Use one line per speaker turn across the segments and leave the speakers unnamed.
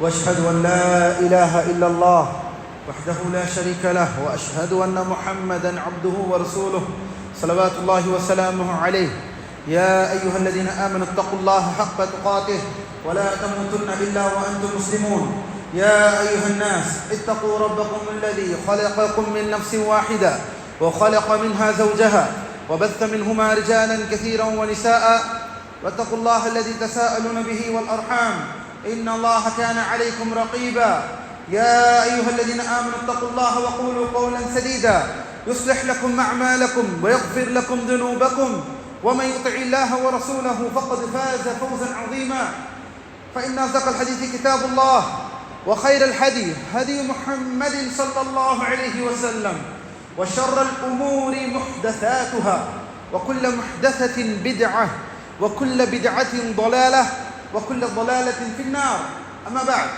واشهد أن لا إله إلا الله وحده لا شريك له وأشهد أن محمدا عبده ورسوله صلوات الله وسلامه عليه. يا أيها الذين آمنوا اتقوا الله حق تقاته ولا تموتن إلا وأنتم مسلمون. يا أيها الناس اتقوا ربكم الذي خلقكم من نفس واحدة وخلق منها زوجها وبث منهما رجالا كثيرا ونساء. واتقوا الله الذي تساءلون به والأرحام. إن الله كان عليكم رقيبا. يا أيها الذين آمنوا اتقوا الله وقولوا قولا سديدا. يصلح لكم أعمالكم ويغفر لكم ذنوبكم. ومن يطع الله ورسوله فقد فاز فوزا عظيما. فإن أصدق الحديث كتاب الله وخير الهدي هدي محمد صلى الله عليه وسلم. وشر الأمور محدثاتها. وكل محدثة بدعة. وكل بدعة ضلالة. وكل ضلاله في النار اما بعد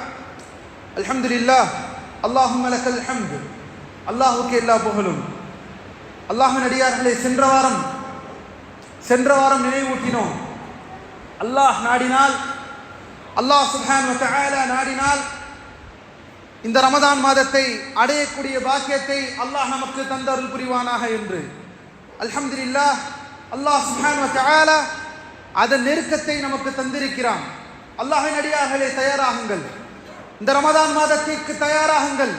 الحمد لله اللهم لك الحمد அல்லாஹுக்கு எல்லா புகழும் அல்லாஹின் அடியார்களே சென்ற வாரம் சென்ற வாரம் நினைவூட்டினோம் அல்லாஹ் நாடினால் அல்லாஹ் சுஹான் நாடினால் இந்த ரமதான் மாதத்தை அடையக்கூடிய பாக்கியத்தை அல்லாஹ் நமக்கு தந்தருள் புரிவானாக என்று அல்ஹம்துலில்லா அல்லாஹ் சுஹான் அதன் நெருக்கத்தை நமக்கு தந்திருக்கிறான். அல்லாஹின் அடியார்களே தயாராகுங்கள். இந்த ரமதான் மாதத்திற்கு தயாராகுங்கள்.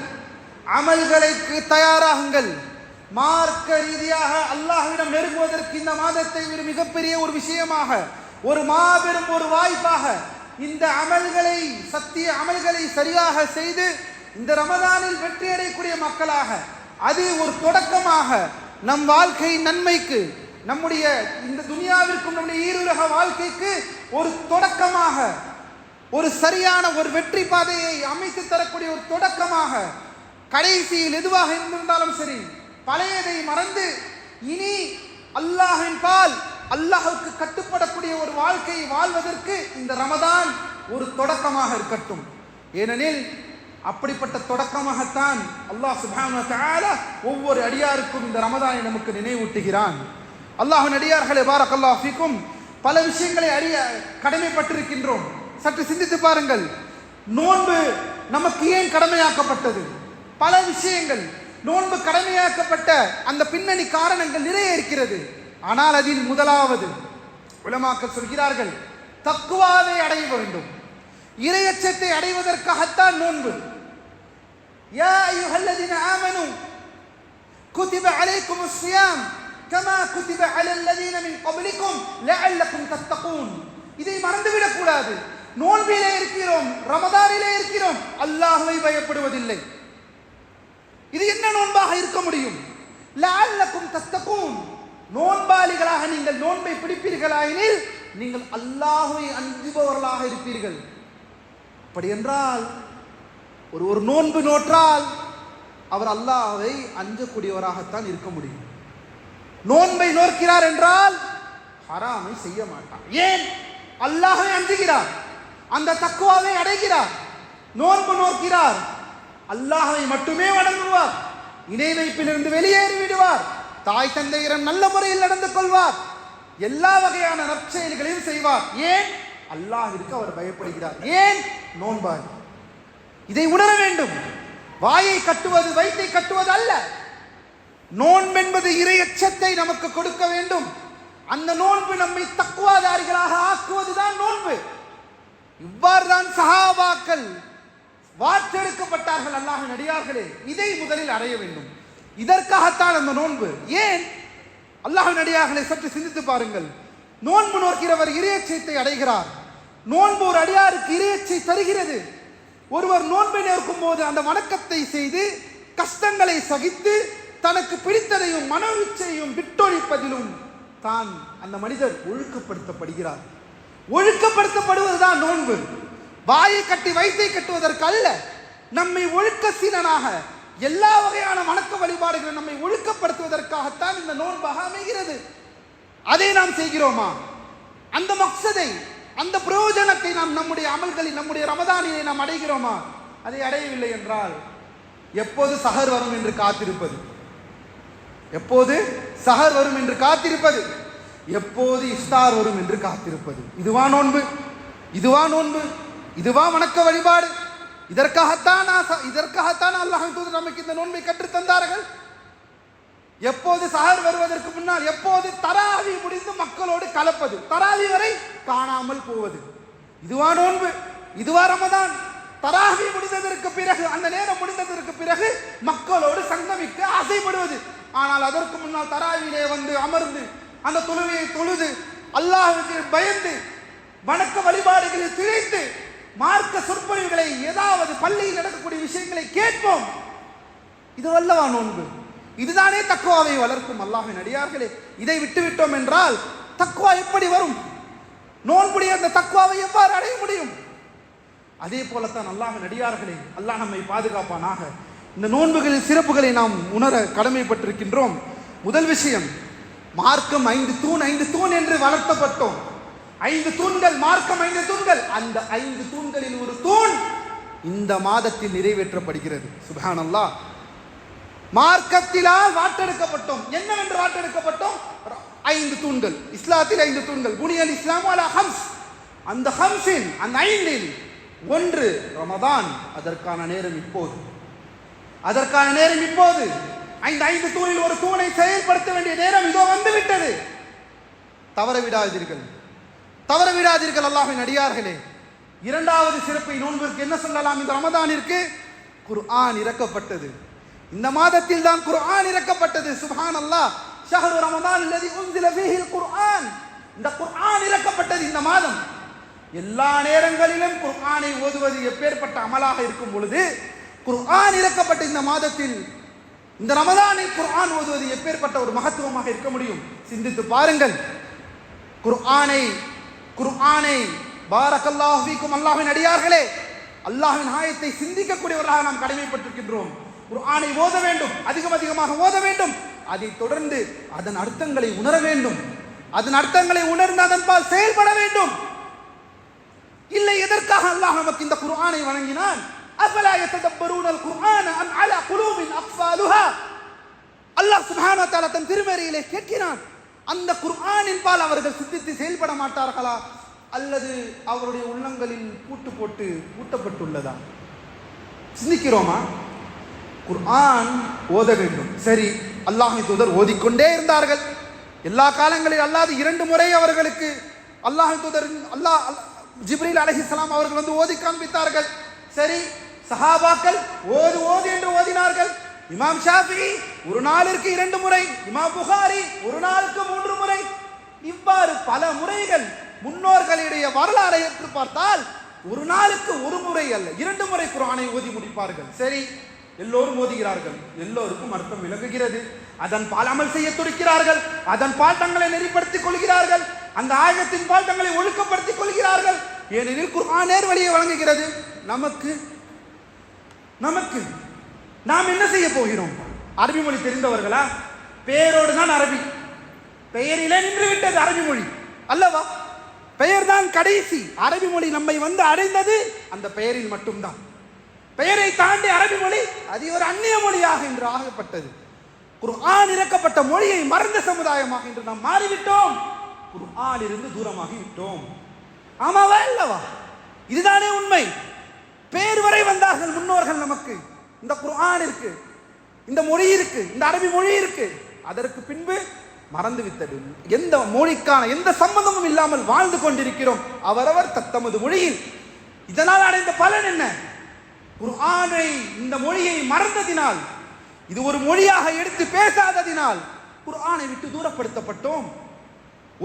அமல்களுக்கு தயாராகுங்கள். மார்க்க ரீதியாக அல்லாஹ்விடம் நெருங்குவதற்கு இந்த மாதத்தை ஒரு மிகப்பெரிய ஒரு விஷயமாக ஒரு மாபெரும் ஒரு வாய்ப்பாக இந்த அமல்களை சத்திய அமல்களை சரியாக செய்து இந்த ரமதானில் வெற்றி அடையக்கூடிய மக்களாக அது ஒரு தொடக்கமாக நம் வாழ்க்கை நன்மைக்கு நம்முடைய இந்த துனியாவிற்கும் நம்முடைய ஈருலக வாழ்க்கைக்கு ஒரு தொடக்கமாக ஒரு சரியான ஒரு வெற்றி பாதையை அமைத்து தரக்கூடிய ஒரு தொடக்கமாக கடைசியில் எதுவாக இருந்திருந்தாலும் சரி பழையதை மறந்து இனி அல்லாஹின் பால் அல்லாஹுக்கு கட்டுப்படக்கூடிய ஒரு வாழ்க்கையை வாழ்வதற்கு இந்த ரமதான் ஒரு தொடக்கமாக இருக்கட்டும். ஏனெனில் அப்படிப்பட்ட தொடக்கமாகத்தான் அல்லாஹ் சுபான ஒவ்வொரு அடியாருக்கும் இந்த ரமதானை நமக்கு நினைவூட்டுகிறான். அல்லாஹ் நடிகார்களே பாரக்கல்லாஃபிக்கும் பல விஷயங்களை அறிய கடமைப்பட்டிருக்கின்றோம். சற்று சிந்தித்து பாருங்கள். நோன்பு நமக்கு ஏன் கடமையாக்கப்பட்டது? பல விஷயங்கள். நோன்பு கடமையாக்கப்பட்ட அந்த பின்னணி காரணங்கள் நிறைய இருக்கிறது. ஆனால் அதில் முதலாவது உலமாக்கள் சொல்கிறார்கள் தக்குவாவை அடைய வேண்டும். இரையச்சத்தை அடைவதற்காகத்தான் நோன்பு. யா ஐயுஹல்லதின ஆமனு குதிப அலைக்கும் சுயாம். கமா குதிப அலல்லதீன மின் கபலிக்கும் லஅல்லக்கும் தத்தகூன் இதை மறந்துவிடக் கூடாது. நோன்பிலே இருக்கிறோம் ரமதானிலே இருக்கிறோம் அல்லாஹுவை பயப்படுவதில்லை. இது என்ன நோன்பாக இருக்க முடியும்? லஅல்லக்கும் தத்தகூன் நோன்பாளிகளாக நீங்கள் நோன்பை பிடிப்பீர்களாயினில் நீங்கள் அல்லாஹுவை அஞ்சுபவர்களாக இருப்பீர்கள். அப்படி என்றால் ஒரு ஒரு நோன்பு நோற்றால் அவர் அல்லாஹை அஞ்சக்கூடியவராகத்தான் இருக்க முடியும். நோன்பை நோக்கிறார் என்றால் ஹராமை செய்ய மாட்டார் ஏன்? அல்லாஹை அஞ்சுகிறார். அந்த தக்குவாவை அடைகிறார். நோன்பு நோக்கிறார் அல்லாஹை மட்டுமே வணங்குவார். இணை வைப்பிலிருந்து வெளியேறி விடுவார். தாய் தந்தையிடம் நல்ல முறையில் நடந்து கொள்வார். எல்லா வகையான நற்செயல்களையும் செய்வார். ஏன்? அல்லாஹிற்கு அவர் பயப்படுகிறார். ஏன்? நோன்பார் இதை உணர வேண்டும். வாயை கட்டுவது வயிற்றை கட்டுவது அல்ல. நோன்பென்பது இறை எச்சத்தை நமக்கு கொடுக்க வேண்டும். அந்த நோன்பு நம்மை தக்குவாதாரிகளாக ஆக்குவதுதான் நோன்பு. இவ்வாறு தான் சஹாபாக்கள் வாற்றெடுக்கப்பட்டார்கள் அல்லாஹ் நடிகார்களே இதை முதலில் அடைய வேண்டும். இதற்காகத்தான் அந்த நோன்பு. ஏன்? அல்லாஹ் நடிகார்களை சற்று சிந்தித்து பாருங்கள். நோன்பு நோக்கிறவர் இறையச்சத்தை அடைகிறார். நோன்பு ஒரு அடியாருக்கு இறையச்சை தருகிறது. ஒருவர் நோன்பை நோக்கும் போது அந்த வணக்கத்தை செய்து கஷ்டங்களை சகித்து தனக்கு பிடித்ததையும் மனவிச்சையும் விட்டொழிப்பதிலும் தான் அந்த மனிதர் ஒழுக்கப்படுத்தப்படுகிறார். ஒழுக்கப்படுத்தப்படுவதுதான் நோன்பு. வாயை கட்டி வயிற்றை கட்டுவதற்கு அல்ல நம்மை ஒழுக்க சீனனாக எல்லா வகையான வணக்க வழிபாடுகளும் நம்மை ஒழுக்கப்படுத்துவதற்காகத்தான் இந்த நோன்பாக அமைகிறது. அதை நாம் செய்கிறோமா? அந்த மக்சதை அந்த பிரயோஜனத்தை நாம் நம்முடைய அமல்களில் நம்முடைய ரமதானிலே நாம் அடைகிறோமா? அதை அடையவில்லை என்றால் எப்போது சகர் வரும் என்று காத்திருப்பது? எப்போது? சஹர் வரும் என்று காத்திருப்பது. எப்போது இஃப்தார் வரும் என்று காத்திருப்பது. இதுவா நோன்பு? இதுவா நோன்பு? இதுவா வணக்க வழிபாடு? இதற்காகத்தான் இதற்காகத்தான் அல்லாஹ் தூதர் நமக்கு இந்த நோன்பை கற்றுத் தந்தார்கள். எப்போது சஹர் வருவதற்கு முன்னால் எப்போது தராவி முடிந்து மக்களோடு கலப்பது? தராவி வரை காணாமல் போவது. இதுவா நோன்பு? இதுவா ரமதான்? தராவி முடிந்ததற்கு பிறகு அந்த நேரம் முடிந்ததற்கு பிறகு மக்களோடு சங்கமிக்க ஆசைப்படுவது. ஆனால் அதற்கு முன்னால் தராவிலே வந்து அமர்ந்து அந்த தொழுவையை தொழுது அல்லாஹுக்கு பயந்து வணக்க வழிபாடுகளில் திளைத்து மார்க்க சொற்பொழிவுகளை ஏதாவது பள்ளியில் நடக்கக்கூடிய விஷயங்களை கேட்போம். இது அல்லவா நோன்பு? இதுதானே தக்குவாவை வளர்க்கும் அல்லாஹின் அடியார்களே. இதை விட்டுவிட்டோம் என்றால் தக்குவா எப்படி வரும்? நோன்புடைய அந்த தக்குவாவை எவ்வாறு அடைய முடியும்? அதே போலத்தான் அல்லாஹின் அடியார்களே அல்லாஹ் நம்மை பாதுகாப்பானாக இந்த நோன்புகளில் சிறப்புகளை நாம் உணர கடமைப்பட்டிருக்கின்றோம். முதல் விஷயம் மார்க்கம் ஐந்து தூண் ஐந்து தூண் என்று வளர்த்தப்பட்டோம். ஐந்து தூண்கள் மார்க்கம் ஐந்து தூண்கள். அந்த ஐந்து தூண்களில் ஒரு தூண் இந்த மாதத்தில் நிறைவேற்றப்படுகிறது. சுபானல்லா மார்க்கத்திலால் வாட்டெடுக்கப்பட்டோம். என்னவென்று வாட்டெடுக்கப்பட்டோம்? ஐந்து தூண்கள். இஸ்லாத்தில் ஐந்து தூண்கள். புனியல் இஸ்லாம் அலா ஹம்ஸ். அந்த ஹம்ஸின் அந்த ஐந்தில் ஒன்று ரமதான். அதற்கான நேரம் இப்போது. அதற்கான நேரம் இப்போது. ஐந்து ஐந்து தூணில் ஒரு தூணை செயல்படுத்த வேண்டிய நேரம் இதோ வந்துவிட்டது. தவற விடாதீர்கள். தவற விடாதீர்கள் அல்லாஹின் அடியார்களே. இரண்டாவது சிறப்பை நோன்பிற்கு என்ன சொல்லலாம்? இந்த ரமதானிற்கு குர்ஆன் இறக்கப்பட்டது. இந்த மாதத்தில் தான் குர்ஆன் இறக்கப்பட்டது. சுஹான் அல்லாஹ் ஷஹரு ரமதான் அல்லதி உன்சில ஃபீஹில் குர்ஆன். இந்த குர்ஆன் இறக்கப்பட்டது இந்த மாதம். எல்லா நேரங்களிலும் குர்ஆனை ஓதுவது எப்பேற்பட்ட அமலாக இருக்கும் பொழுது குர்ஆன் இறக்கப்பட்ட இந்த மாதத்தில் இந்த ரமதானில் குர்ஆன் ஓதுவது எப்பேற்பட்ட ஒரு மகத்துவமாக இருக்க முடியும்? சிந்தித்து பாருங்கள். குர்ஆனை குர்ஆனை பாரக்கல்லாஹு அல்லாஹின் அடியார்களே அல்லாஹின் ஆயத்தை சிந்திக்கக்கூடியவர்களாக நாம் கடமைப்பட்டிருக்கின்றோம். குர்ஆனை ஓத வேண்டும் அதிகம் அதிகமாக ஓத வேண்டும். அதை தொடர்ந்து அதன் அர்த்தங்களை உணர வேண்டும். அதன் அர்த்தங்களை உணர்ந்து அதன்பால் செயல்பட வேண்டும். இல்லை எதற்காக அல்லாஹ் நமக்கு இந்த குர்ஆனை வழங்கினான்? அஃபலா يتدبرون அல் குர்ஆன على قلوب குலூபின் அல்லாஹ் சுப்ஹானஹு தஆலா தன் திருமறையிலே கேட்கிறான். அந்த குர்ஆனின் பால் அவர்கள் சிந்தித்து செயல்பட மாட்டார்களா? அல்லது அவருடைய உள்ளங்களில் பூட்டு போட்டு பூட்டப்பட்டுள்ளதா? சிந்திக்கிறோமா? குர்ஆன் ஓத வேண்டும். சரி அல்லாஹின் தூதர் ஓதிக்கொண்டே இருந்தார்கள். எல்லா காலங்களில் அல்லாது இரண்டு முறை அவர்களுக்கு அல்லாஹின் தூதர் அல்லாஹ் அல்- ஜிப்ரீல் அலஹிஸ்லாம் அவர்கள் வந்து ஓதி காண்பித்தார்கள். சரி சஹாபாக்கள் ஓது ஓது என்று ஓதினார்கள். இமாம் ஷாஃபி ஒரு நாளிற்கு இரண்டு முறை இமாம் புகாரி ஒரு நாளுக்கு மூன்று முறை. இவ்வாறு பல முறைகள் முன்னோர்களுடைய வரலாறை எடுத்து பார்த்தால் ஒரு நாளுக்கு ஒரு முறை அல்ல இரண்டு முறை குரானை ஓதி முடிப்பார்கள். சரி எல்லோரும் ஓதுகிறார்கள். எல்லோருக்கும் அர்த்தம் விளங்குகிறது. அதன் பால் அமல் செய்ய துடிக்கிறார்கள். அதன் பால் தங்களை நெறிப்படுத்திக் கொள்கிறார்கள். அந்த ஆழத்தின் பால் தங்களை ஒழுக்கப்படுத்திக் கொள்கிறார்கள். ஏனெனில் குர்ஆன் நேர் வழியை வழங்குகிறது. நமக்கு நமக்கு நாம் என்ன செய்ய போகிறோம்? அரபி மொழி தெரிந்தவர்களா? பெயரோடு தான் அரபி. பெயரிலே நின்று விட்டது அரபி மொழி. அல்லவா? பெயர் தான் கடைசி. அரபி மொழி நம்மை வந்து அடைந்தது அந்த பெயரில் மட்டும்தான். பெயரை தாண்டி அரபி மொழி அது ஒரு அந்நிய மொழியாக இன்று ஆகப்பட்டது. குர்ஆன் இறக்கப்பட்ட மொழியை மறந்த சமுதாயமாக இன்று நாம் மாறிவிட்டோம். ஒரு இருந்து தூரமாகி விட்டோம் ஆமாவா? இல்லவா இதுதானே உண்மை. பேர் வரை வந்தார்கள் முன்னோர்கள் நமக்கு. இந்த குர்ஆன் இருக்கு இந்த மொழி இருக்கு இந்த அரபி மொழி இருக்கு. அதற்கு பின்பு மறந்து விட்டது எந்த மொழிக்கான எந்த சம்பந்தமும் இல்லாமல் வாழ்ந்து கொண்டிருக்கிறோம். அவரவர் தத்தமது மொழியில். இதனால் அடைந்த பலன் என்ன? குர்ஆனை இந்த மொழியை மறந்ததினால் இது ஒரு மொழியாக எடுத்து பேசாததினால் குர்ஆனை விட்டு தூரப்படுத்தப்பட்டோம்.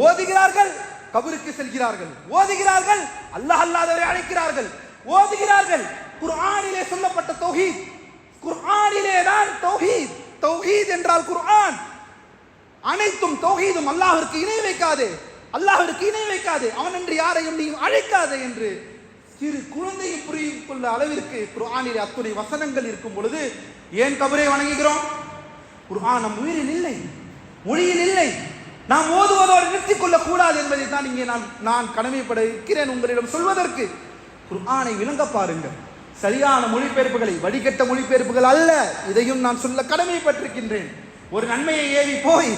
ஓதுகிறார்கள் கபருக்கு செல்கிறார்கள். ஓதுகிறார்கள் அல்லாஹ் அல்லாதவரை அழைக்கிறார்கள். ஓதுகிறார்கள். குர்ஆனிலே சொல்லப்பட்ட தௌஹீத். குர்ஆனிலே தான் தௌஹீத். தௌஹீத் என்றால் குர்ஆன். அனைத்தும் தௌஹீதும் அல்லாஹ்விற்கு இணை வைக்காது. அல்லாஹ்விற்கு இணை வைக்காது. அவன் என்று யாரையும் நீ அழைக்காதே என்று சிறு குழந்தையும் புரியும் கொள்ள அளவிற்கு குர்ஆனிலே அத்துணை வசனங்கள் இருக்கும் பொழுது ஏன் கபரை வணங்குகிறோம்? குர்ஆன் நம் உயிரில் இல்லை. மொழியில் இல்லை. நாம் ஓதுவதோடு நிறுத்திக் கொள்ளக் கூடாது என்பதை தான் இங்கே நான் நான் கடமைப்பட இருக்கிறேன் உங்களிடம் சொல்வதற்கு. குர்ஆனை விளங்க பாருங்கள். சரியான மொழிபெயர்ப்புகளை வடிகட்ட மொழிபெயர்ப்புகள் அல்ல. இதையும் நான் சொல்ல கடமைப்பட்டிருக்கின்றேன். ஒரு நன்மையை ஏவி போய்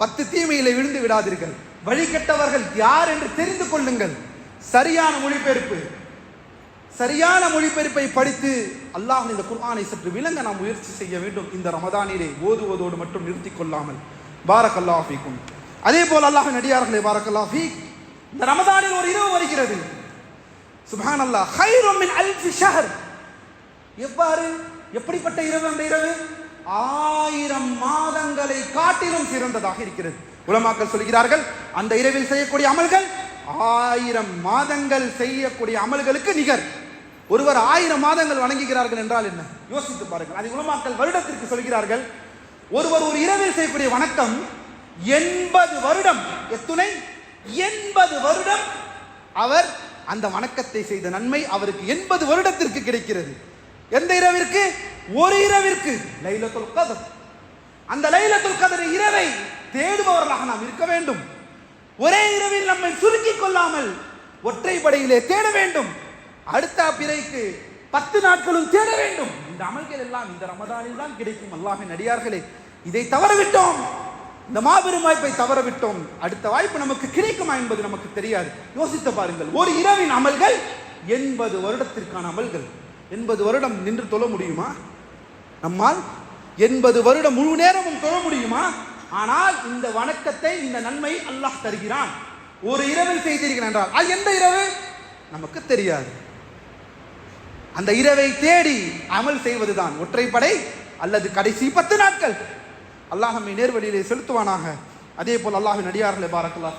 பத்து தீமையில விழுந்து விடாதீர்கள். வழிகட்டவர்கள் யார் என்று தெரிந்து கொள்ளுங்கள். சரியான மொழிபெயர்ப்பு சரியான மொழிபெயர்ப்பை படித்து அல்லாஹ் இந்த குர்ஆனை சற்று விளங்க நாம் முயற்சி செய்ய வேண்டும். இந்த ரமதானிலே ஓதுவதோடு மட்டும் நிறுத்திக் கொள்ளாமல். பாரக் அல்லாஹ் ஃபீக்கும். அதே போல் அல்லாஹ் நடிகார்களே பாரக் அல்லாஹ் இந்த ரமதானில் ஒரு இரவு வருகிறது. சுபான் அல்லா ஹைரோமின் அல்ஃபி ஷஹர். எவ்வாறு? எப்படிப்பட்ட இரவு அந்த இரவு? ஆயிரம் மாதங்களை காட்டிலும் சிறந்ததாக இருக்கிறது. உலமாக்கள் சொல்கிறார்கள் அந்த இரவில் செய்யக்கூடிய அமல்கள் ஆயிரம் மாதங்கள் செய்யக்கூடிய அமல்களுக்கு நிகர். ஒருவர் ஆயிரம் மாதங்கள் வணங்குகிறார்கள் என்றால் என்ன? யோசித்து பாருங்கள். அதை உலமாக்கள் வருடத்திற்கு சொல்கிறார்கள் ஒருவர் ஒரு இரவில் செய்யக்கூடிய வணக்கம் எண்பது வருடம். எத்துணை? எண்பது வருடம் அவர் அந்த வணக்கத்தை செய்த நன்மை அவருக்கு எண்பது வருடத்திற்கு கிடைக்கிறது. எந்த இரவிற்கு? ஒரு இரவிற்கு. லைலத்துல் கதர். அந்த லைலத்துல் கதர் இரவை தேடுபவர்களாக நாம் இருக்க வேண்டும். ஒரே இரவில் நம்மை சுருக்கிக் கொள்ளாமல் ஒற்றைப்படையிலே தேட வேண்டும். அடுத்த பிறைக்கு பத்து நாட்களும் தேட வேண்டும். இந்த அமல்கள் எல்லாம் இந்த ரமதானில் தான் கிடைக்கும். அல்லாஹின் அடியார்களே இதை தவறவிட்டோம். இந்த மாபெரும் வாய்ப்பை தவறவிட்டோம். அடுத்த வாய்ப்பு நமக்கு கிடைக்குமா என்பது நமக்கு தெரியாது. யோசித்து பாருங்கள். ஒரு இரவின் அமல்கள் எண்பது வருடத்திற்கான அமல்கள். எண்பது வருடம் நின்று தொழ முடியுமா? நம்மால் எண்பது வருடம் முழு நேரமும் தொழ முடியுமா? ஆனால் இந்த வணக்கத்தை இந்த நன்மை அல்லாஹ் தருகிறான். ஒரு இரவில் செய்திருக்கிறான் என்றால் அது எந்த இரவு? நமக்கு தெரியாது. அந்த இரவை தேடி அமல் செய்வதுதான் ஒற்றைப்படை அல்லது கடைசி பத்து நாட்கள். அல்லாஹ் நம்மை நேர்வழியிலே செலுத்துவானாக. அதே போல் அல்லாஹின் அடியார்களை பாரக்கல்லா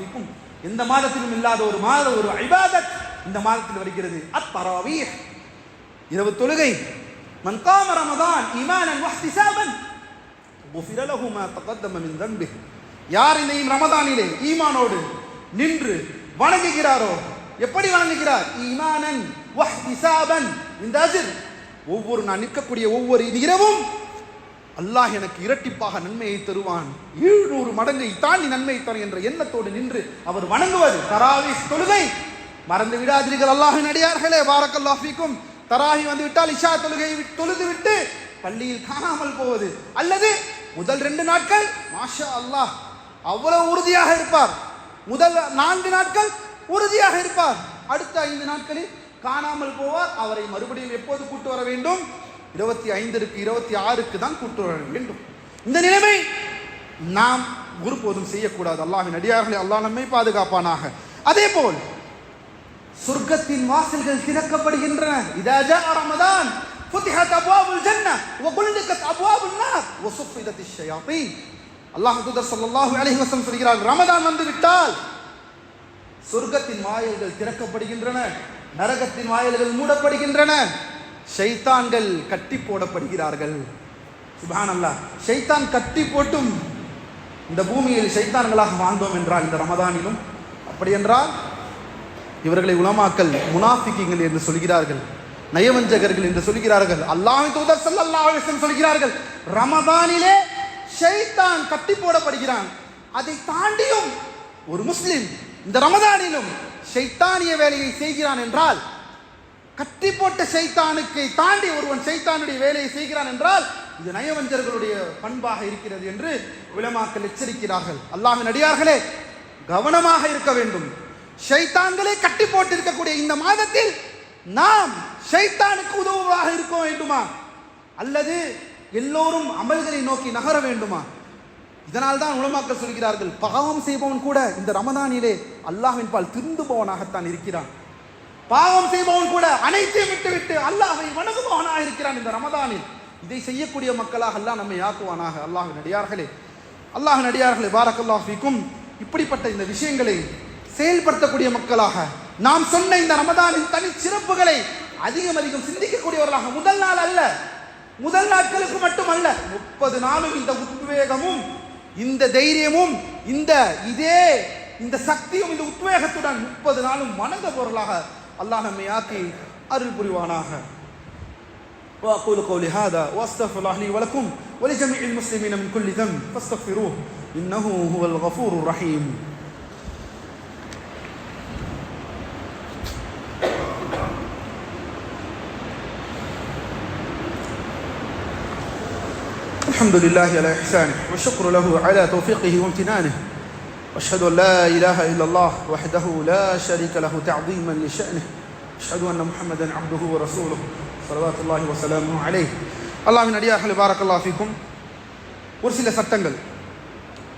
எந்த மாதத்திலும் இல்லாத ஒரு மாத ஒரு ஐபாதத் இந்த மாதத்தில் வருகிறது. அத்தராவி இரவு தொழுகை. மன் காம ரமதான் ஈமானன் வஹ்திசாபன். குஃபிர லஹு மா தகத்தம மின் தன்பிஹ். யார் இந்த ரமதானிலே ஈமானோடு நின்று வணங்குகிறாரோ எப்படி வணங்குகிறார்? ஈமானன் வஹ்திசாபன். இந்த அஜர். ஒவ்வொரு நான் நிற்கக்கூடிய ஒவ்வொரு இது இரவும் அல்லாஹ் எனக்கு இரட்டிப்பாக நன்மையை தருவான். எழுநூறு மடங்கை தாண்டி நன்மை தரும் என்ற எண்ணத்தோடு நின்று அவர் வணங்குவது தராவிஸ் தொழுகை. மறந்து விடாதீர்கள் அல்லாஹின் அடியார்களே பாரக்கல்லாஹ் தராகி தராஹி வந்து விட்டால் இஷா தொழுகையை தொழுது விட்டு பள்ளியில் காணாமல் போவது. அல்லது முதல் ரெண்டு நாட்கள் மாஷா அல்லாஹ் அவ்வளவு உறுதியாக இருப்பார். முதல் நான்கு நாட்கள் உறுதியாக இருப்பார். அடுத்த ஐந்து நாட்களில் காணாமல் போவார். அவரை மறுபடியும் எப்போது கூட்டு வர வேண்டும்? இருபத்தி ஐந்திற்கு இருபத்தி ஆறுக்கு தான் கூட்டு வர வேண்டும் இந்த நிலைமை நாம் ஒருபோதும் செய்யக்கூடாது அல்லாஹின் அடியார்களை அல்லாஹ் நம்மை பாதுகாப்பானாக அதே போல் சொர்க்கத்தின் வாசல்கள் திறக்கப்படுகின்றன இதா ஜாஅ ரமதான் فتحت ابواب الجنه وغلقت ابواب النار وصفدت الشياطين அல்லாஹ் தூதர் ஸல்லல்லாஹு அலைஹி வஸல்லம் சொல்கிறார் ரமதான் வந்து விட்டால் சொர்க்கத்தின் வாயில்கள் திறக்கப்படுகின்றன நரகத்தின் வாயில்கள் மூடப்படுகின்றன ஷைத்தான்கள் கட்டி போடப்படுகிறார்கள். சுப்ஹானல்லாஹ். ஷைத்தான் கட்டி போட்டும். இந்த பூமியில் ஷைத்தான்களாக வாழ்ந்தோம் என்றால் இந்த ரமதானிலும் அப்படி என்றால் இவர்களை உலமாக்கல் முனாஃபிக்கிங்கள் என்று சொல்கிறார்கள். நயவஞ்சகர்கள் என்று சொல்கிறார்கள். அல்லாஹ்வின் தூதர் ஸல்லல்லாஹு சொல்கிறார்கள் ரமதானிலே ஷைத்தான் கட்டி போடப்படுகிறான். அதை தாண்டியும் ஒரு முஸ்லிம் இந்த ரமதானிலும் ஷைத்தானிய வேலையை செய்கிறான் என்றால் கத்தி போட்ட ஷைத்தானுக்கு தாண்டி ஒருவன் ஷைத்தானுடைய வேலையை செய்கிறான் என்றால் இது நயவஞ்சர்களுடைய பண்பாக இருக்கிறது என்று உலமாக்கள் எச்சரிக்கிறார்கள். அல்லாஹ் அடியார்களே கவனமாக இருக்க வேண்டும். ஷைத்தான்களே கட்டி போட்டிருக்கக்கூடிய இந்த மாதத்தில் நாம் ஷைத்தானுக்கு உதவுவதாக இருக்க வேண்டுமா? அல்லது எல்லோரும் அமல்களை நோக்கி நகர வேண்டுமா? இதனால் தான் உலமாக்கள் சொல்கிறார்கள் பாவம் செய்பவன் கூட இந்த ரமதானிலே அல்லாஹின் பால் திருந்துபவனாகத்தான் இருக்கிறான். பாவம் செய்பவன் கூட அனைத்தையும் விட்டு விட்டு அல்லாஹை வணங்குபவனாக இருக்கிறான் இந்த ரமதானில். இதை செய்யக்கூடிய மக்களாக அல்லாஹ் நம்மை ஆக்குவானாக. அல்லாஹ் நடிகார்களே அல்லாஹ் நடிகார்களே பாரக்கல்லாஹ் ஃபீக்கும். இப்படிப்பட்ட இந்த விஷயங்களை செயல்படுத்தக்கூடிய மக்களாக நாம் சொன்ன இந்த ரமதானின் தனி சிறப்புகளை அதிகம் அதிகம் சிந்திக்கக்கூடியவர்களாக முதல் நாள் அல்ல முதல் நாட்களுக்கு மட்டுமல்ல முப்பது நாளும் இந்த உத்வேகமும் இந்த தைரியமும் இந்த இதே இந்த சக்தியும் இந்த உத்வேகத்துடன் முப்பது நாளும் வணங்க பொருளாக அல்லாஹ் நம்மை ஆக்கி அருள் புரிவானாக وأقول قولي هذا وأستغفر الله لي ولكم ولجميع المسلمين من كل ذنب فاستغفروه إنه هو الغفور الرحيم الحمد لله على إحسانه والشكر له على توفيقه وامتنانه واشهد ان لا اله الا الله وحده لا شريك له تعظيما لشانه اشهد ان محمدا عبده ورسوله. صلوات الله وسلامه عليه. அல்லாஹின் அடியார்கள் பாரக்கல்லா ஃபீக்கும். ஒரு சில சட்டங்கள்.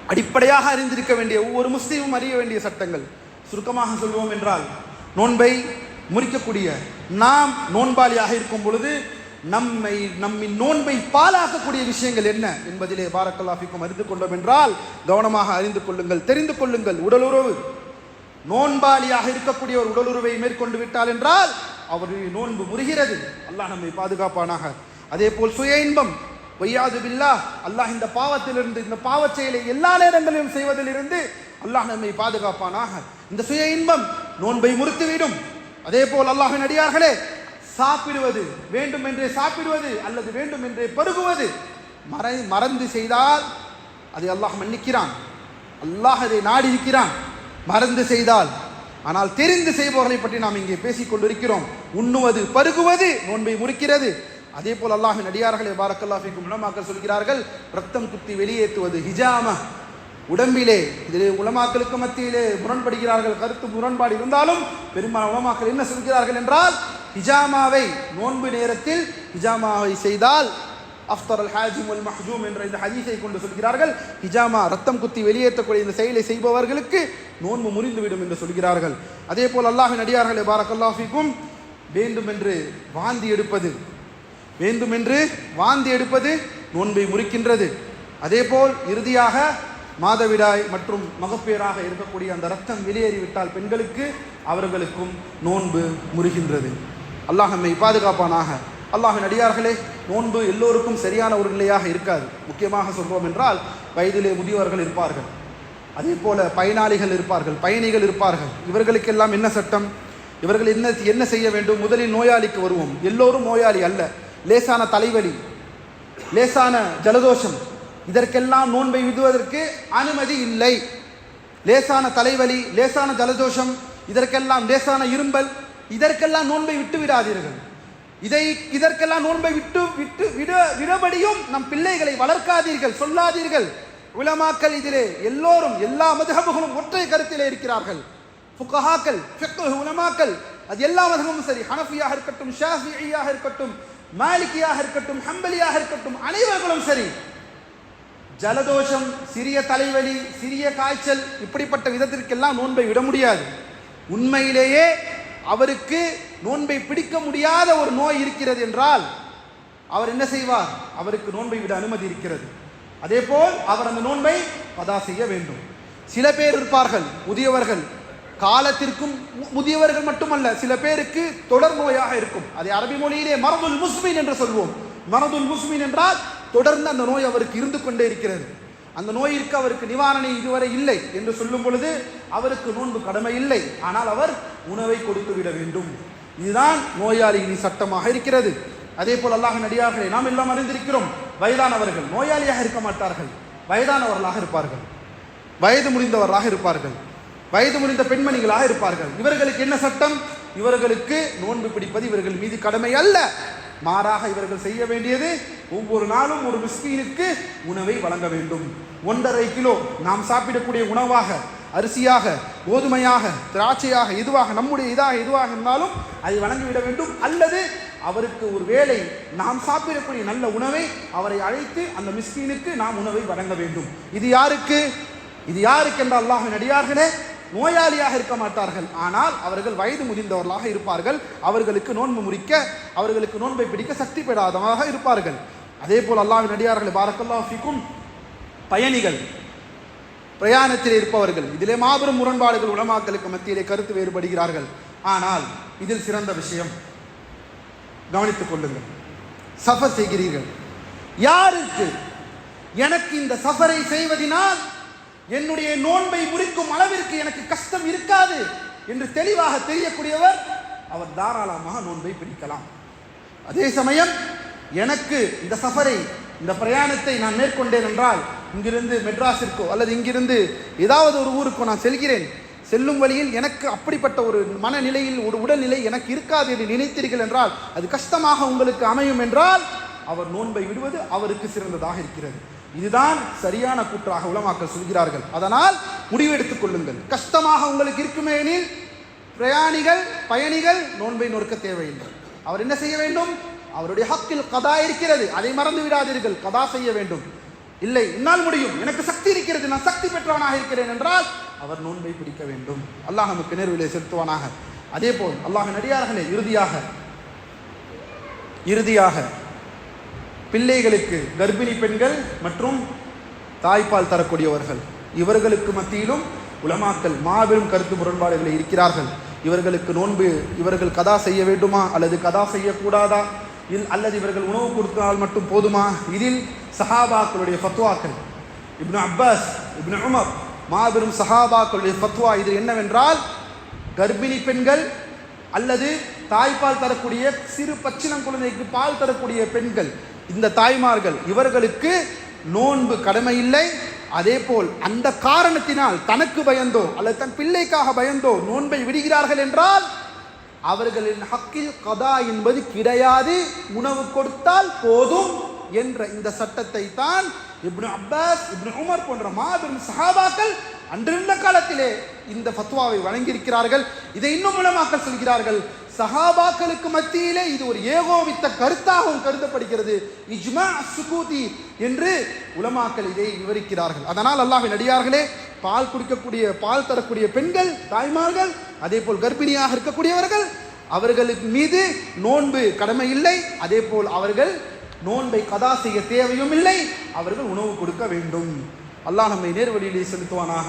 அடிப்படையாக அறிந்திருக்க வேண்டிய ஒவ்வொரு முஸ்லீமும் அறிய வேண்டிய சட்டங்கள். சுருக்கமாக சொல்வோம் என்றால் நோன்பை முறிக்கக்கூடிய நாம் நோன்பாளியாக இருக்கும் பொழுது நம்மை நம்மின் நோன்பை பாலாக்கக்கூடிய விஷயங்கள் என்ன என்பதிலே பாரக்கல்லாஃபிக்கும் அறிந்து கொண்டோம் என்றால் கவனமாக அறிந்து கொள்ளுங்கள் தெரிந்து கொள்ளுங்கள். உடலுறவு. நோன்பாளியாக இருக்கக்கூடிய ஒரு உடலுறவை மேற்கொண்டு விட்டால் என்றால் அவருடைய நோன்பு முறிகிறது. அல்லாஹ் நம்மை பாதுகாப்பானாக. அதே போல் சுய இன்பம். பொய்யாது பில்லா அல்லாஹ் இந்த பாவத்திலிருந்து இந்த பாவச் செயலை எல்லா நேரங்களிலும் செய்வதிலிருந்து அல்லாஹ் நம்மை பாதுகாப்பானாக. இந்த சுய இன்பம் நோன்பை முறித்துவிடும். அதே போல் அல்லாஹின் அடியார்களே சாப்பிடுவது வேண்டும் என்றே சாப்பிடுவது அல்லது வேண்டும் என்றே பருகுவது? மறை மறந்து செய்தால் அதை அல்லாஹ் மன்னிக்கிறான். அல்லாஹ் அதை நாடி இருக்கிறான் மறந்து செய்தால். ஆனால் தெரிந்து செய்பவர்களை பற்றி நாம் இங்கே பேசிக் கொண்டிருக்கிறோம் உண்ணுவது பருகுவது நோன்பை முறிக்கிறது. அதே போல் அல்லாஹின் நடிகார்களை பாரக்கல்லாஃபிக்கும் உலமாக்கள் சொல்கிறார்கள் ரத்தம் குத்தி வெளியேற்றுவது ஹிஜாம. உடம்பிலே இதிலே உலமாக்களுக்கு மத்தியிலே முரண்படுகிறார்கள் கருத்து முரண்பாடு இருந்தாலும் பெரும்பாலான உலமாக்கள் என்ன சொல்கிறார்கள் என்றால் ஹிஜாமாவை நோன்பு நேரத்தில் ஹிஜாமாவை செய்தால் அஃப்தர் அல் ஹாஜிம் அல் மஹ்ஜூம் என்ற இந்த ஹதீஸை கொண்டு சொல்கிறார்கள். ஹிஜாமா ரத்தம் குத்தி வெளியேற்றக்கூடிய இந்த செயலை செய்பவர்களுக்கு நோன்பு முறிந்துவிடும் என்று சொல்கிறார்கள். அதே போல் அல்லாஹின் அடியார்களே பாரக்கல்லாஃபிக்கும் வேண்டும் என்று வாந்தி எடுப்பது வேண்டுமென்று வாந்தி எடுப்பது நோன்பை முறிக்கின்றது. அதேபோல் இறுதியாக மாதவிடாய் மற்றும் மகப்பேறாக இருக்கக்கூடிய அந்த ரத்தம் வெளியேறிவிட்டால் பெண்களுக்கு அவர்களுக்கும் நோன்பு முறிகின்றது. அல்லாஹ் நம்மை பாதுகாப்பானாக. அல்லாஹின் அடியார்களே நோன்பு எல்லோருக்கும் சரியான ஒரு நிலையாக இருக்காது. முக்கியமாக சொல்கிறோம் என்றால் வயதிலே முதியவர்கள் இருப்பார்கள். அதே போல பயனாளிகள் இருப்பார்கள் பயணிகள் இருப்பார்கள். இவர்களுக்கெல்லாம் என்ன சட்டம்? இவர்கள் என்ன என்ன செய்ய வேண்டும்? முதலில் நோயாளிக்கு வருவோம். எல்லோரும் நோயாளி அல்ல. லேசான தலைவலி லேசான ஜலதோஷம். இதற்கெல்லாம் நோன்பை விடுவதற்கு அனுமதி இல்லை. லேசான தலைவலி லேசான ஜலதோஷம் இதற்கெல்லாம் லேசான இரும்பல். இதற்கெல்லாம் நோன்பை விட்டு விடாதீர்கள். இதை இதற்கெல்லாம் நோன்பை விட்டு விட்டு விட விடபடியும் நம் பிள்ளைகளை வளர்க்காதீர்கள் சொல்லாதீர்கள். உலமாக்கள் இதிலே எல்லோரும் எல்லா மதுகபுகளும் ஒற்றை கருத்திலே இருக்கிறார்கள். ஃபுகஹாக்கள் உலமாக்கள் அது எல்லா மதமும் சரி. ஹனஃபியாக இருக்கட்டும் ஷாஃபியாக இருக்கட்டும் மாலிகியாக இருக்கட்டும் ஹம்பலியாக இருக்கட்டும் அனைவர்களும் சரி. ஜலதோஷம் சிறிய தலைவலி சிறிய காய்ச்சல் இப்படிப்பட்ட விதத்திற்கெல்லாம் நோன்பை விட முடியாது. உண்மையிலேயே அவருக்கு நோன்பை பிடிக்க முடியாத ஒரு நோய் இருக்கிறது என்றால் அவர் என்ன செய்வார்? அவருக்கு நோன்பை விட அனுமதி இருக்கிறது. அதே போல் அவர் அந்த நோன்பை பதா செய்ய வேண்டும். சில பேர் இருப்பார்கள் முதியவர்கள். காலத்திற்கும் மு- முதியவர்கள் மட்டுமல்ல சில பேருக்கு தொடர் நோயாக இருக்கும். அதை அரபி மொழியிலே மரதுல் முஸ்மின் என்று சொல்வோம். மரதுல் முஸ்மின் என்றால் தொடர்ந்து அந்த நோய் அவருக்கு இருந்து கொண்டே இருக்கிறது. அந்த நோயிற்கு அவருக்கு நிவாரணை இதுவரை இல்லை என்று சொல்லும் பொழுது அவருக்கு நோன்பு கடமை இல்லை. ஆனால் அவர் உணவை கொடுத்து விட வேண்டும். இதுதான் நோயாளியின் சட்டமாக இருக்கிறது. அதே போல் அல்லாஹ் நடிகார்களை நாம் எல்லாம் அறிந்திருக்கிறோம் வயதானவர்கள் நோயாளியாக இருக்க மாட்டார்கள். வயதானவர்களாக இருப்பார்கள். வயது முடிந்தவர்களாக இருப்பார்கள். வயது முடிந்த பெண்மணிகளாக இருப்பார்கள். இவர்களுக்கு என்ன சட்டம்? இவர்களுக்கு நோன்பு பிடிப்பது இவர்கள் மீது கடமை அல்ல. மாறாக இவர்கள் செய்ய வேண்டியது ஒவ்வொரு நாளும் ஒரு மிஸ்கீனுக்கு உணவை வழங்க வேண்டும். ஒன்றரை கிலோ நாம் சாப்பிடக்கூடிய உணவாக அரிசியாக கோதுமையாக திராட்சையாக எதுவாக நம்முடைய இதாக எதுவாக இருந்தாலும் அதை வழங்கிவிட வேண்டும். அல்லது அவருக்கு ஒரு வேளை நாம் சாப்பிடக்கூடிய நல்ல உணவை அவரை அழைத்து அந்த மிஸ்கீனுக்கு நாம் உணவை வழங்க வேண்டும். இது யாருக்கு? இது யாருக்கு என்ற அல்லாஹின் அடியார்களே நோயாளியாக இருக்க மாட்டார்கள். ஆனால் அவர்கள் வயது முதிர்ந்தவர்களாக இருப்பார்கள். அவர்களுக்கு நோன்பு முறிக்க அவர்களுக்கு நோன்பை பிடிக்க சக்தி பெறாதவராக இருப்பார்கள். அதே போல் அல்லாவின் அடியார்கள் பாரக்கல்லாஹ் ஃபீக்கும் பயணிகள் பிரயாணத்தில் இருப்பவர்கள் இதிலே மாபெரும் முரண்பாடுகள் உலமாக்களுக்கு மத்தியிலே கருத்து வேறுபடுகிறார்கள். ஆனால் இதில் சிறந்த விஷயம் கவனித்துக் கொள்ளுங்கள். சஃபர் செய்கிறீர்கள். யாருக்கு எனக்கு இந்த சஃபரை செய்வதினால் என்னுடைய நோன்பை முறிக்கும் அளவிற்கு எனக்கு கஷ்டம் இருக்காது என்று தெளிவாக தெரியக்கூடியவர் அவர் தாராளமாக நோன்பை பிடிக்கலாம். அதே சமயம் எனக்கு இந்த சஃபரை இந்த பிரயாணத்தை நான் மேற்கொண்டேன் என்றால் இங்கிருந்து மெட்ராஸிற்கோ அல்லது இங்கிருந்து ஏதாவது ஒரு ஊருக்கோ நான் செல்கிறேன். செல்லும் வழியில் எனக்கு அப்படிப்பட்ட ஒரு மனநிலையில் ஒரு உடல்நிலை எனக்கு இருக்காது என்று நினைத்தீர்கள் என்றால் அது கஷ்டமாக உங்களுக்கு அமையும் என்றால் அவர் நோன்பை விடுவது அவருக்கு சிறந்ததாக இருக்கிறது. இதுதான் சரியான கூற்றாக உலமாக்கல் சொல்கிறார்கள். அதனால் முடிவெடுத்துக் கொள்ளுங்கள். கஷ்டமாக உங்களுக்கு இருக்குமே எனில் பிரயாணிகள் பயணிகள் நோன்பை நொறுக்க தேவையில்லை. அவர் என்ன செய்ய வேண்டும்? அவருடைய ஹக்கில் கதா இருக்கிறது. அதை மறந்து விடாதீர்கள். கதா செய்ய வேண்டும். இல்லை என்னால் முடியும். எனக்கு சக்தி இருக்கிறது. நான் சக்தி பெற்றவனாக இருக்கிறேன் என்றால் அவர் நோன்பை பிடிக்க வேண்டும். அல்லாஹ் நமக்கு நேர்விலை செலுத்துவானாக. அதே போல் அல்லாஹ் நடிகார்களே இறுதியாக இறுதியாக பிள்ளைகளுக்கு கர்ப்பிணி பெண்கள் மற்றும் தாய்ப்பால் தரக்கூடியவர்கள். இவர்களுக்கு மத்தியிலும் உலமாக்கள் மாபெரும் கருத்து முரண்பாடுகளில் இருக்கிறார்கள். இவர்களுக்கு நோன்பு இவர்கள் கதா செய்ய வேண்டுமா அல்லது கதா செய்யக்கூடாதா? இல் அல்லது இவர்கள் உணவு கொடுத்தால் மட்டும் போதுமா? இதில் சஹாபாக்களுடைய ஃபத்வாக்கள். இப்னு அப்பாஸ் இப்னு உமர் மாபெரும் சஹாபாக்களுடைய ஃபத்வா இது என்னவென்றால் கர்ப்பிணி பெண்கள் அல்லது தாய்ப்பால் தரக்கூடிய சிறு பச்சினம் குழந்தைக்கு பால் தரக்கூடிய பெண்கள் இந்த தாய்மார்கள் இவர்களுக்கு நோன்பு கடமை இல்லை அதே போல் அந்த காரணத்தினால் தனக்கு பயந்தோ அல்லது தன் பிள்ளைக்காக பயந்தோ நோன்பை விடுகிறார்கள் என்றால் அவர்களின் ஹக்கில் கதா என்பது கிடையாது. உணவு கொடுத்தால் போதும் என்ற இந்த சட்டத்தை தான் இப்னு அப்பாஸ் இப்னு உமர் போன்ற மாபெரும் சஹாபாக்கள் அன்றிருந்த காலத்திலே இந்த ஃபத்வாவை வழங்கியிருக்கிறார்கள். இதை இன்னும் மூலமாக்கல் சொல்கிறார்கள். சஹாபாக்களுக்கு மத்தியிலே இது ஒரு ஏகோவித்த கருத்தாகவும் கருதப்படுகிறது. இஜ்மா சுகூதி என்று உலமாக்கள் இதை விவரிக்கிறார்கள். அதனால் அல்லாஹின் அடியார்களே பால் குடிக்கக்கூடிய பால் தரக்கூடிய பெண்கள் தாய்மார்கள் அதே போல் கர்ப்பிணியாக இருக்கக்கூடியவர்கள் அவர்களுக்கு மீது நோன்பு கடமை இல்லை. அதே போல் அவர்கள் நோன்பை கதா செய்ய தேவையும் இல்லை. அவர்கள் உணவு கொடுக்க வேண்டும். அல்லாஹ் நம்மை நேர்வழியிலே செலுத்துவானாக.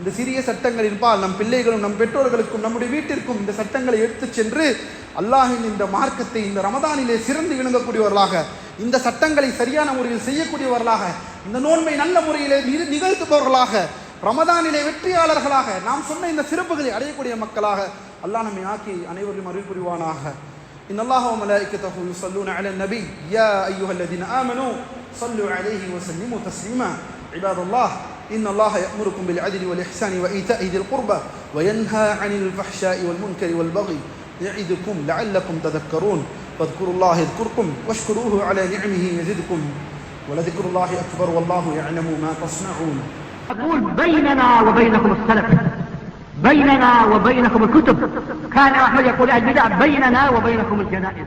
இந்த சிறிய சட்டங்களின் பால் நம் பிள்ளைகளும் நம் பெற்றோர்களுக்கும் நம்முடைய வீட்டிற்கும் இந்த சட்டங்களை எடுத்துச் சென்று அல்லாஹின் இந்த மார்க்கத்தை இந்த ரமதானிலே சிறந்து விளங்கக்கூடியவர்களாக இந்த சட்டங்களை சரியான முறையில் செய்யக்கூடியவர்களாக இந்த நோன்பை நல்ல முறையிலே நிறு- நிகழ்த்துபவர்களாக ரமதானிலே வெற்றியாளர்களாக நாம் சொன்ன இந்த சிறப்புகளை அடையக்கூடிய மக்களாக அல்லாஹ் நம்மை ஆக்கி அனைவரையும் அருள் புரிவானாக إن الله وملائكته يصلون على النبي يا أيها الذين آمنوا صلوا عليه وسلموا تسليما عباد الله إن الله يأمركم بالعدل والإحسان وإيتاء ذي القربى وينهى عن الفحشاء والمنكر والبغي يعظكم لعلكم تذكرون. فاذكروا الله يذكركم واشكروه على نعمه يزدكم ولذكر الله أكبر والله يعلم ما تصنعون.
أقول بيننا وبينكم السلف بيننا وبينكم الكتب. كان أحمد يقول البدع بيننا وبينكم الجنائز.